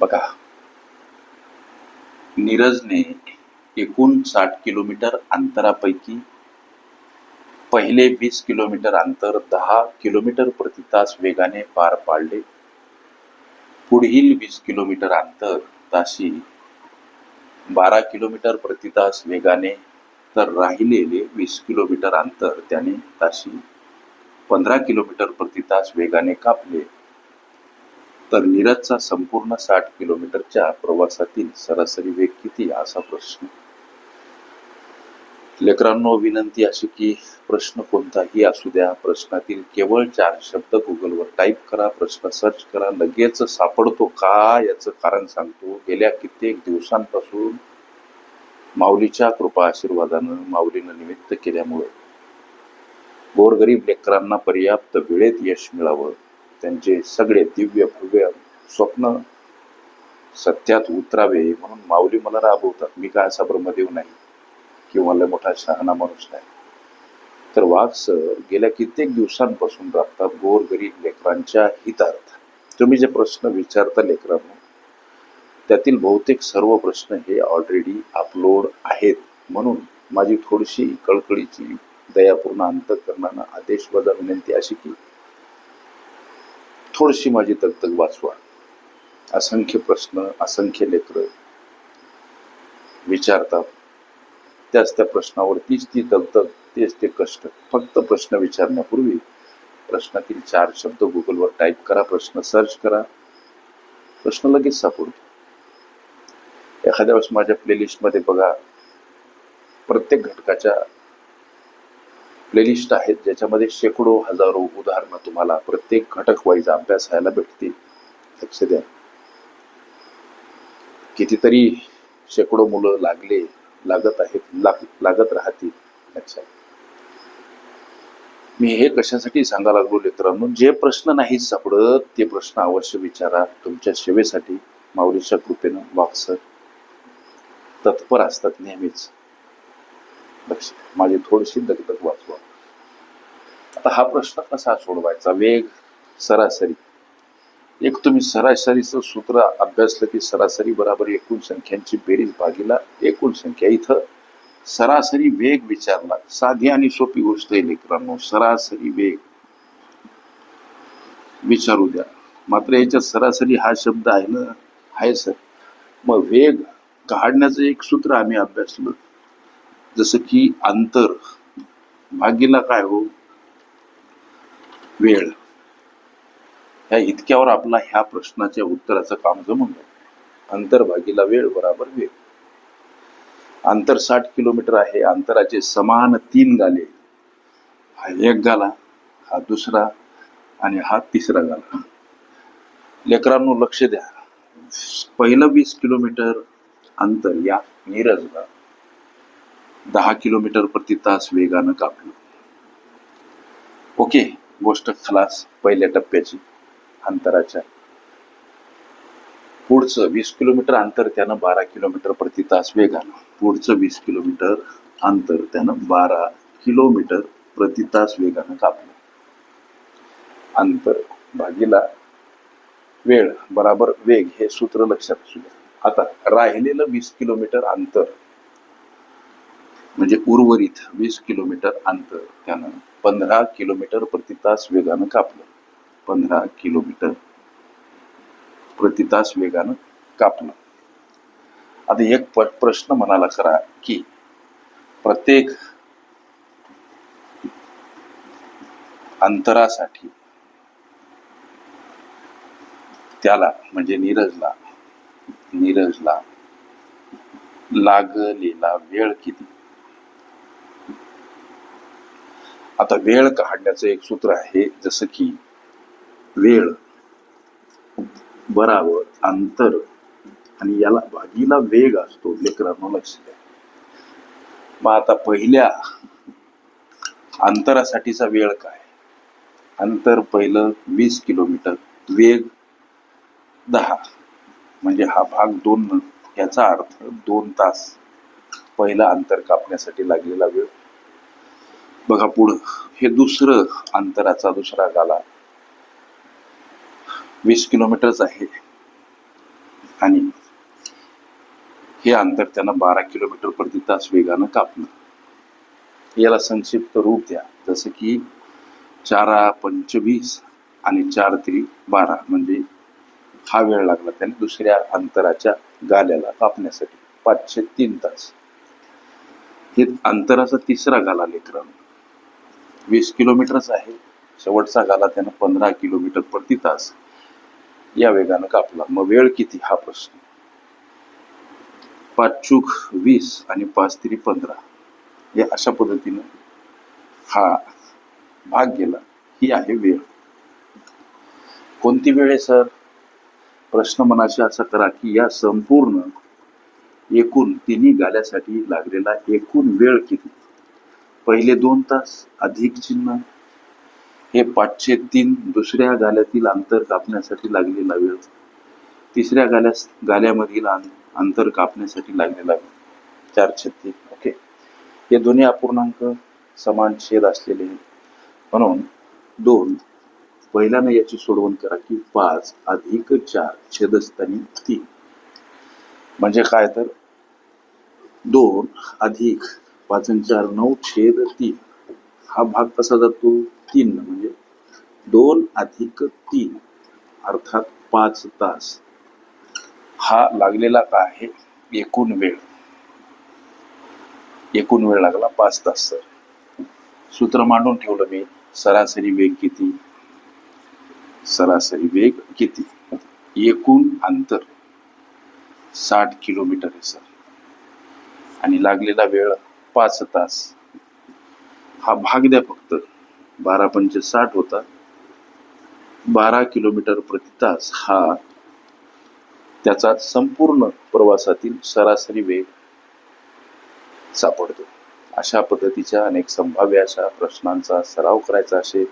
बघा. नीरजने एकूण साठ किलोमीटर अंतरापैकी पहिले वीस किलोमीटर अंतर दहा किलोमीटर प्रति तास वेगाने पार पाडले. पुढील वीस किलोमीटर अंतर ताशी बारा किलोमीटर प्रति तास वेगाने तर राहिलेले वीस किलोमीटर अंतर त्याने ताशी पंधरा किलोमीटर प्रति तास वेगाने कापले. तर नीरजचा संपूर्ण साठ किलोमीटरच्या प्रवासातील सरासरी वेग किती असा प्रश्न. लेकरांनो विनंती अशी की प्रश्न कोणताही असू द्या. प्रश्नातील केवळ चार शब्द गुगलवर टाईप करा प्रश्न सर्च करा लगेच सापडतो का याचं कारण सांगतो. गेल्या कित्येक दिवसांपासून माऊलीच्या कृपा आशीर्वादानं माऊलीनं निमित्त केल्यामुळे गोरगरीब लेकरांना पर्याप्त वेळेत यश मिळावं. त्यांचे सगळे दिव्य भव्य स्वप्न सत्यात उतरावे म्हणून माऊली मला राबवतात. मी काय असा ब्रह्मदेव नाही किंवा लय मोठा शहाणा माणूस नाही. तर वाघ सर गेल्या कित्येक दिवसांपासून राबतात गोरगरीब लेकरांच्या हितार्थ. तुम्ही जे प्रश्न विचारता लेकरांना त्यातील बहुतेक सर्व प्रश्न हे ऑलरेडी अपलोड आहेत म्हणून माझी थोडीशी कळकळीची दयापूर्ण अंतकरणानं आदेश वजा विनंती अशी की थोडीशी माझी दगदग वाचवा. असंख्य प्रश्न असंख्य लेकर विचारतात. त्याच त्या प्रश्नावर तीच ती दगदग तेच ते कष्ट फक्त प्रश्न विचारण्यापूर्वी प्रश्नातील चार शब्द गुगलवर टाईप करा प्रश्न सर्च करा. प्रश्न लगेच सापडतो. एखाद्या वेळेस माझ्या प्लेलिस्टमध्ये बघा प्रत्येक घटकाच्या प्लेलिस्ट आहेत ज्याच्यामध्ये शेकडो हजारो उदाहरणं तुम्हाला प्रत्येक घटक वाईज अभ्यासायला भेटतील. लक्ष द्या. कितीतरी शेकडो मुलं लागले लागत आहेत लाग लागत राहतील. लक्षात मी हे कशासाठी सांगा लागलो मित्रांनो जे प्रश्न नाही सापडत ते प्रश्न अवश्य विचारा. तुमच्या सेवेसाठी माऊलीच्या कृपेनं वागसर तत्पर असतात नेहमीच. लक्ष माझी थोडीशी दगदग वाचवा. आता हा प्रश्न कसा सोडवायचा? वेग सरासरी. एक तुम्ही सरासरीचं सूत्र अभ्यासलं की सरासरी बराबर एकूण संख्यांची बेरीज भागीला एकूण संख्या. इथं सरासरी वेग विचारला. साधी आणि सोपी गोष्ट आहे लेकरांनो सरासरी वेग. विचारू द्या. मात्र याच्यात सरासरी हा शब्द आहे ना? आहे सर. मग वेग काढण्याचं एक सूत्र आम्ही अभ्यासलं. जसं की अंतर. भागीला काय हो? वेळ. ह्या इतक्यावर आपला ह्या प्रश्नाच्या उत्तराचं काम जमून जाईल. अंतर भागीला वेळ बराबर वेळ. अंतर साठ किलोमीटर आहे अंतराचे समान तीन गाले. हा एक गाला हा दुसरा आणि हा तिसरा गाला. लेकरांनो लक्ष द्या. पहिलं वीस किलोमीटर अंतर या नीरजला दहा किलोमीटर प्रति तास वेगानं कापलं. ओके. गोष्ट खलास पहिल्या टप्प्याची अंतराच्या. पुढचं वीस किलोमीटर अंतर त्यानं बारा किलोमीटर प्रति तास वेगानं. पुढचं वीस किलोमीटर अंतर त्यानं बारा किलोमीटर प्रति तास वेगानं कापलं. अंतर भागीला वेळ बराबर वेग हे सूत्र लक्षात असू द्या आता राहिलेलं वीस किलोमीटर अंतर म्हणजे उर्वरित वीस किलोमीटर अंतर त्यानं पंधरा किलोमीटर प्रति तास वेगानं कापलं. पंधरा किलोमीटर प्रति तास वेगानं कापलं. आता एक प- प्रश्न म्हणाला करा की प्रत्येक अंतरासाठी त्याला म्हणजे नीरजला नीरजला लागलेला वेळ किती? आता वेळ काढण्याचं एक सूत्र आहे जसं की वेळ बराबर अंतर आणि याला भागीला वेग असतो लेकरांनो लक्ष द्या. मग आता पहिल्या अंतरासाठीचा वेळ काय? अंतर पहिलं वीस किलोमीटर वेग दहा म्हणजे हा भाग दोन याचा अर्थ दोन तास पहिला अंतर कापण्यासाठी लागलेला वेळ. बघा पुढं. हे दुसरं अंतराचा दुसरा गाला. वीस किलोमीटरच आहे. आणि हे अंतर त्यांना बारा किलोमीटर प्रति तास वेगानं कापणं. याला संक्षिप्त रूप द्या. जसं की चारा पंचवीस आणि चार त्रि बारा म्हणजे हा वेळ लागला त्याने दुसऱ्या अंतराच्या गाल्याला कापण्यासाठी पाचशे तीन तास. हे अंतराचा तिसरा गाला लेकरांना वीस किलोमीटरच आहे. शेवटचा गाला त्यानं पंधरा किलोमीटर प्रति तास या वेगानं कापला. मग वेळ किती? हा प्रश्न. पाच चूक वीस आणि पाच तिरी पंधरा. हे अशा पद्धतीनं हा भाग गेला. ही आहे वेळ. कोणती वेळ आहे सर? प्रश्न मनाशी असा करा की या संपूर्ण एकूण तिन्ही गाल्यासाठी लागलेला एकूण वेळ किती? पहिले दोन तास अधिक चिन्ह हे पाचशे तीन दुसऱ्या गाल्यातील अंतर कापण्यासाठी लागलेला वेळ तिसऱ्या गाल्यास गाल्यामधील अंतर कापण्यासाठी लागलेला वेळ. चारशे तीन ओके. हे दोन्ही अपूर्णांक समान छेद असलेले आहेत. म्हणून दोन पहिल्यानं याची सोडवण करा की पाच अधिक चार छेदस्थानी तीन. म्हणजे काय तर दोन अधिक पाचन चार नऊ छेद तीन. हा भाग कसा जातो? तीन म्हणजे दोन अधिक तीन अर्थात पाच तास. हा लागलेला का आहे? एकूण वेळ. एकूण वेळ लागला पाच तास सर. सूत्र मांडून ठेवलं मी. सरासरी वेग किती? सरासरी वेग किती? एकूण अंतर साठ किलोमीटर आहे सर. आणि लागलेला वेळ पाच तास. हा भाग द्या फक्त. बारा पंचे साठ होता. बारा किलोमीटर प्रति तास हा त्याचा संपूर्ण प्रवासातील सरासरी वेग सापडतो. अशा पद्धतीच्या अनेक संभाव्य अशा प्रश्नांचा सराव करायचा असेल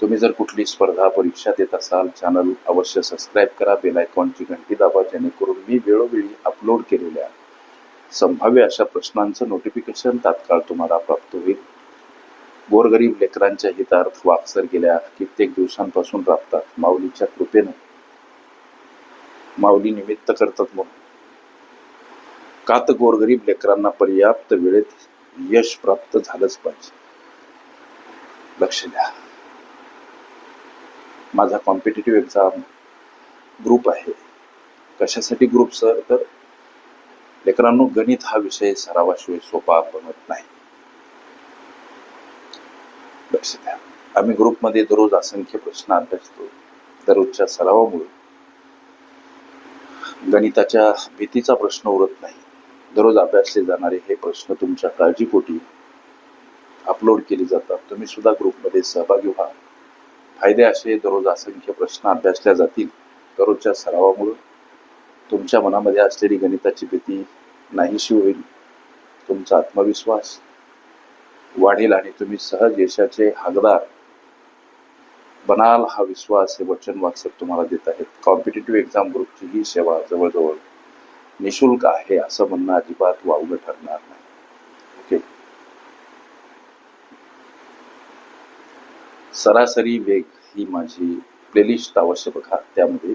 तुम्ही जर कुठली स्पर्धा परीक्षा देत असाल चॅनल अवश्य सबस्क्राईब करा बेल आयकॉनची घंटी दाबा जेणेकरून मी वेळोवेळी अपलोड केलेल्या संभाव्य अशा प्रश्नांचं नोटिफिकेशन तात्काळ तुम्हाला प्राप्त होईल. गोरगरीब लेकरांच्या हितार्थ वागसर गेल्या कित्येक दिवसांपासून राबतात माऊलीच्या कृपेनं. माऊली निमित्त करतात म्हणून. का तर गोरगरीब लेकरांना पर्याप्त वेळेत यश प्राप्त झालंच पाहिजे. लक्ष द्या. माझा कॉम्पिटेटिव्ह एक्झाम ग्रुप आहे. कशासाठी ग्रुप सर तर लेकरांनो गणित हा विषय सरावाशिवाय सोपा बनत नाही. लक्ष द्या. आम्ही ग्रुपमध्ये दररोज असंख्य प्रश्न अभ्यासतो. दररोजच्या सरावामुळे. गणिताच्या भीतीचा प्रश्न उरत नाही. दररोज अभ्यासले जाणारे हे प्रश्न तुमच्या काळजीपोटी अपलोड केले जातात. तुम्ही सुद्धा ग्रुपमध्ये सहभागी व्हा. फायदे असे दररोज असंख्य प्रश्न अभ्यासल्या जातील. दररोजच्या सरावामुळे. तुमच्या मनामध्ये असलेली गणिताची भीती नाहीशी होईल. तुमचा आत्मविश्वास वाढेल आणि तुम्ही सहज यशाचे हकदार बनाल हा विश्वास हे वचन वाचक तुम्हाला देत आहेत. कॉम्पिटेटिव्ह एक्झाम ग्रुपची ही सेवा जवळजवळ निशुल्क आहे असं म्हणणं अजिबात वावगं ठरणार नाही. ओके सरासरी वेग ही माझी प्लेलिस्ट आवश्यक बघा त्यामध्ये